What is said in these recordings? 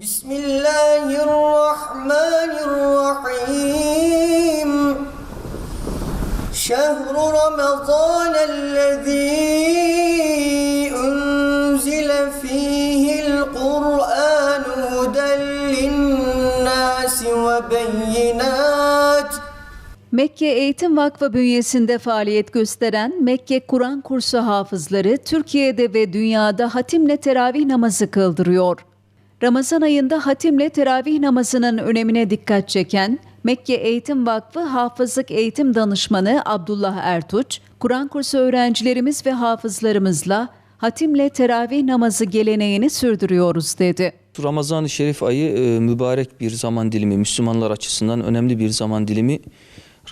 بسم الله الرحمن الرحيم شهر رمضان الذي أنزل فيه القرآن هدى للناس وبينات Mekke Eğitim Vakfı bünyesinde faaliyet gösteren Mekke Kur'an kursu hafızları Türkiye'de ve dünyada hatimle teravih namazı kıldırıyor. Ramazan ayında hatimle teravih namazının önemine dikkat çeken Mekke Eğitim Vakfı Hafızlık Eğitim Danışmanı Abdullah Ertuç, Kur'an kursu öğrencilerimiz ve hafızlarımızla hatimle teravih namazı geleneğini sürdürüyoruz dedi. Ramazan-ı Şerif ayı e, mübarek bir zaman dilimi, Müslümanlar açısından önemli bir zaman dilimi.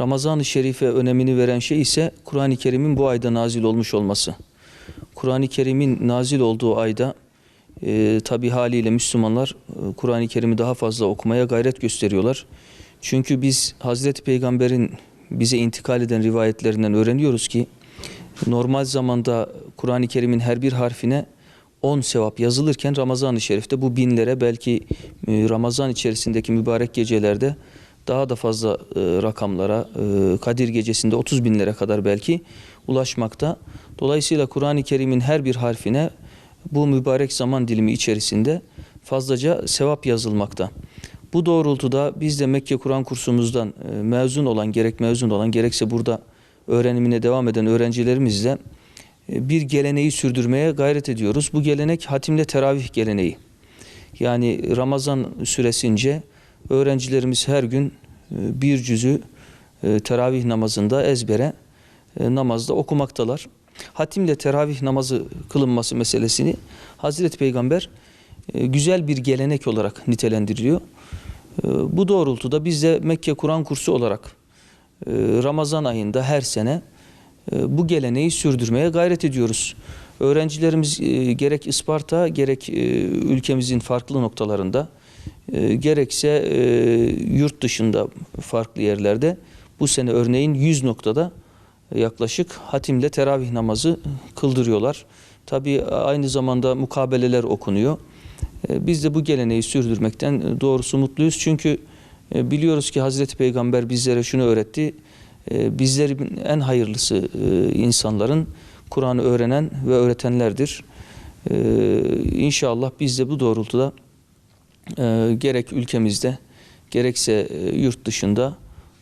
Ramazan-ı Şerif'e önemini veren şey ise Kur'an-ı Kerim'in bu ayda nazil olmuş olması. Kur'an-ı Kerim'in nazil olduğu ayda e, tabi haliyle Müslümanlar e, Kur'an-ı Kerim'i daha fazla okumaya gayret gösteriyorlar. Çünkü biz Hazreti Peygamber'in bize intikal eden rivayetlerinden öğreniyoruz ki normal zamanda Kur'an-ı Kerim'in her bir harfine 10 sevap yazılırken Ramazan-ı Şerif'te bu binlere belki e, Ramazan içerisindeki mübarek gecelerde daha da fazla e, rakamlara e, Kadir gecesinde 30 binlere kadar belki ulaşmakta. Dolayısıyla Kur'an-ı Kerim'in her bir harfine bu mübarek zaman dilimi içerisinde fazlaca sevap yazılmakta. Bu doğrultuda biz de Mekke Kur'an kursumuzdan e, mezun olan gerek mezun olan gerekse burada öğrenimine devam eden öğrencilerimizle e, bir geleneği sürdürmeye gayret ediyoruz. Bu gelenek hatimle teravih geleneği. Yani Ramazan süresince öğrencilerimiz her gün e, bir cüzü teravih namazında ezbere namazda okumaktalar. Hatimle teravih namazı kılınması meselesini Hazreti Peygamber e, güzel bir gelenek olarak nitelendiriliyor. E, Bu doğrultuda biz de Mekke Kur'an kursu olarak e, Ramazan ayında her sene bu geleneği sürdürmeye gayret ediyoruz. Öğrencilerimiz gerek Isparta gerek ülkemizin farklı noktalarında gerekse yurt dışında farklı yerlerde bu sene örneğin 100 noktada yaklaşık hatimle teravih namazı kıldırıyorlar. Tabi aynı zamanda mukabeleler okunuyor. E, Biz de bu geleneği sürdürmekten e, doğrusu mutluyuz. Çünkü e, biliyoruz ki Hazreti Peygamber bizlere şunu öğretti. Bizlerin en hayırlısı insanların Kur'an'ı öğrenen ve öğretenlerdir. İnşallah biz de bu doğrultuda gerek ülkemizde gerekse yurt dışında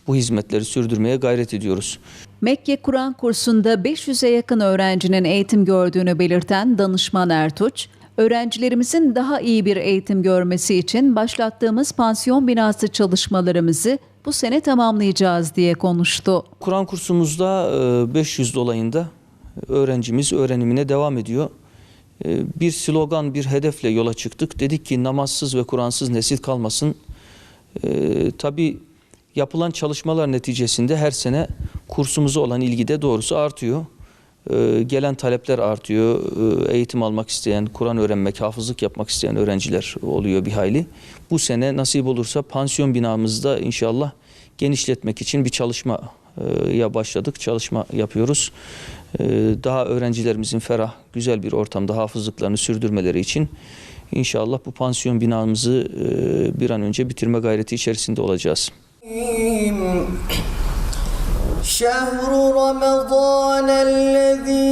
bu hizmetleri sürdürmeye gayret ediyoruz. Mekke Kur'an kursunda 500'e yakın öğrencinin eğitim gördüğünü belirten danışman Ertuç, öğrencilerimizin daha iyi bir eğitim görmesi için başlattığımız pansiyon binası çalışmalarımızı bu sene tamamlayacağız diye konuştu. Kur'an kursumuzda e, 500 dolayında öğrencimiz öğrenimine devam ediyor. E, Bir slogan, bir hedefle yola çıktık. Dedik ki namazsız ve Kur'ansız nesil kalmasın. E, Tabii yapılan çalışmalar neticesinde her sene kursumuza olan ilgi de doğrusu artıyor. E, Gelen talepler artıyor. E, Eğitim almak isteyen, Kur'an öğrenmek, hafızlık yapmak isteyen öğrenciler oluyor bir hayli. Bu sene nasip olursa pansiyon binamızda inşallah genişletmek için bir çalışma e, ya başladık, çalışma yapıyoruz. E, Daha öğrencilerimizin ferah, güzel bir ortamda hafızlıklarını sürdürmeleri için inşallah bu pansiyon binamızı e, bir an önce bitirme gayreti içerisinde olacağız. شهر رمضان الذي